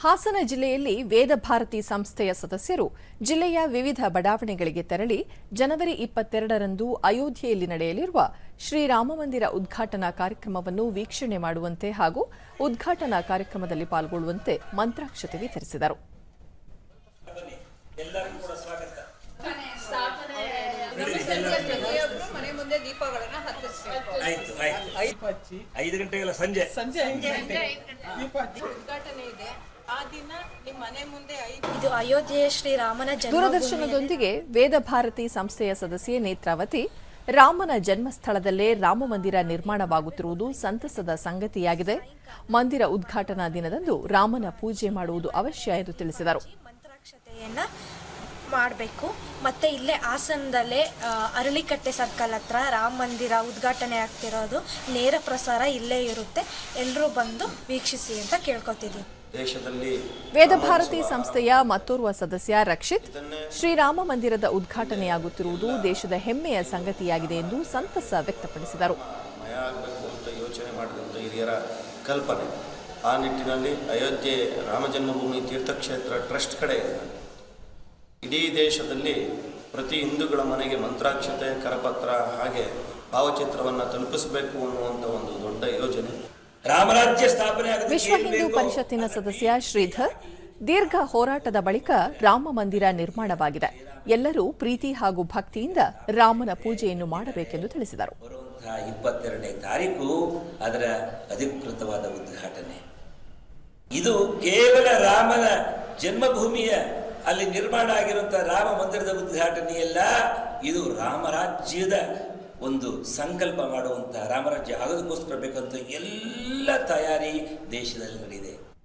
ಹಾಸನ ಜಿಲ್ಲೆಯಲ್ಲಿ ವೇದಭಾರತಿ ಸಂಸ್ಥೆಯ ಸದಸ್ಯರು ಜಿಲ್ಲೆಯ ವಿವಿಧ ಬಡಾವಣೆಗಳಿಗೆ ತೆರಳಿ ಜನವರಿ ಇಪ್ಪತ್ತೆರಡರಂದು ಅಯೋಧ್ಯೆಯಲ್ಲಿ ನಡೆಯಲಿರುವ ಶ್ರೀರಾಮಮಂದಿರ ಉದ್ಘಾಟನಾ ಕಾರ್ಯಕ್ರಮವನ್ನು ವೀಕ್ಷಣೆ ಮಾಡುವಂತೆ ಹಾಗೂ ಉದ್ಘಾಟನಾ ಕಾರ್ಯಕ್ರಮದಲ್ಲಿ ಪಾಲ್ಗೊಳ್ಳುವಂತೆ ಮಂತ್ರಾಕ್ಷತೆ ವಿತರಿಸಿದರು. ಎಲ್ಲರಿಗೂ ಕೂಡ ಸ್ವಾಗತ ಪ್ರತಿಯೊಬ್ರು ಮನೆ ಮುಂದೆ ದೀಪಗಳನ್ನ ಹತ್ತಿಸ್ಬೇಕು ಆಯ್ತು ಆಯ್ತು ಐದು ಗಂಟೆಗೆಲ್ಲ ಸಂಜೆ ಸಂಜೆ ಉದ್ಘಾಟನೆ ಇದೆ. ಆ ದಿನ ನಿಮ್ ಮನೆ ಮುಂದೆ ಐದು ಇದು ಅಯೋಧ್ಯೆಯ ಶ್ರೀರಾಮನ ದೂರದರ್ಶನದೊಂದಿಗೆ ವೇದ ಭಾರತಿ ಸಂಸ್ಥೆಯ ಸದಸ್ಯೆ ನೇತ್ರಾವತಿ ರಾಮನ ಜನ್ಮಸ್ಥಳದಲ್ಲೇ ರಾಮಮಂದಿರ ನಿರ್ಮಾಣವಾಗುತ್ತಿರುವುದು ಸಂತಸದ ಸಂಗತಿಯಾಗಿದೆ. ಮಂದಿರ ಉದ್ಘಾಟನಾ ದಿನದಂದು ರಾಮನ ಪೂಜೆ ಮಾಡುವುದು ಅವಶ್ಯ ಎಂದು ತಿಳಿಸಿದರು. ಮಂತ್ರಾಕ್ಷತೆಯನ್ನ ಮಾಡಬೇಕು. ಮತ್ತೆ ಇಲ್ಲೇ ಹಾಸನದಲ್ಲೇ ಅರಳಿಕಟ್ಟೆ ಸರ್ಕಲ್ ಹತ್ರ ರಾಮ ಮಂದಿರ ಉದ್ಘಾಟನೆ ಆಗ್ತಿರೋದು. ನೇರ ಪ್ರಸಾರ ಇಲ್ಲೇ ಇರುತ್ತೆ. ಎಲ್ಲರೂ ಬಂದು ವೀಕ್ಷಿಸಿ ಅಂತ ಕೇಳ್ಕೊತಿದ್ದೀವಿ ದೇಶದಲ್ಲಿ ವೇದಭಾರತಿ ಸಂಸ್ಥೆಯ ಮತ್ತೋರ್ವ ಸದಸ್ಯ ರಕ್ಷಿತ್. ಶ್ರೀರಾಮ ಮಂದಿರದ ಉದ್ಘಾಟನೆಯಾಗುತ್ತಿರುವುದು ದೇಶದ ಹೆಮ್ಮೆಯ ಸಂಗತಿಯಾಗಿದೆ ಎಂದು ಸಂತಸ ವ್ಯಕ್ತಪಡಿಸಿದರು. ಮಯ ಆಗಬೇಕು ಅಂತ ಯೋಚನೆ ಮಾಡಿದಂಥ ಹಿರಿಯರ ಕಲ್ಪನೆ. ಆ ನಿಟ್ಟಿನಲ್ಲಿ ಅಯೋಧ್ಯೆ ರಾಮ ಜನ್ಮಭೂಮಿ ತೀರ್ಥಕ್ಷೇತ್ರ ಟ್ರಸ್ಟ್ ಕಡೆ ಇಡೀ ದೇಶದಲ್ಲಿ ಪ್ರತಿ ಹಿಂದೂಗಳ ಮನೆಗೆ ಮಂತ್ರಾಕ್ಷತೆ ಕರಪತ್ರ ಹಾಗೆ ಭಾವಚಿತ್ರವನ್ನು ತಲುಪಿಸಬೇಕು ಅನ್ನುವಂಥ ಒಂದು ದೊಡ್ಡ ಯೋಜನೆ. ರಾಮರಾಜ್ಯ ಸ್ಥಾಪನೆ ವಿಶ್ವ ಹಿಂದೂ ಪರಿಷತ್ತಿನ ಸದಸ್ಯ ಶ್ರೀಧರ್ ದೀರ್ಘ ಹೋರಾಟದ ಬಳಿಕ ರಾಮ ಮಂದಿರ ನಿರ್ಮಾಣವಾಗಿದೆ. ಎಲ್ಲರೂ ಪ್ರೀತಿ ಹಾಗೂ ಭಕ್ತಿಯಿಂದ ರಾಮನ ಪೂಜೆಯನ್ನು ಮಾಡಬೇಕೆಂದು ತಿಳಿಸಿದರು. ಇಪ್ಪತ್ತೆರಡನೇ ತಾರೀಕು ಅದರ ಅಧಿಕೃತವಾದ ಉದ್ಘಾಟನೆ. ಇದು ಕೇವಲ ರಾಮನ ಜನ್ಮಭೂಮಿಯ ಅಲ್ಲಿ ನಿರ್ಮಾಣ ಆಗಿರುವಂತಹ ರಾಮ ಮಂದಿರದ ಉದ್ಘಾಟನೆಯಲ್ಲ ಇದು ರಾಮರಾಜ್ಯದ ಒಂದು ಸಂಕಲ್ಪ ಮಾಡುವಂಥ ರಾಮರಾಜ್ಯ ಆಗೋದಕ್ಕೋಸ್ಕರ ಬೇಕಂತ ಎಲ್ಲ ತಯಾರಿ ದೇಶದಲ್ಲಿ ನಡೆದಿದೆ.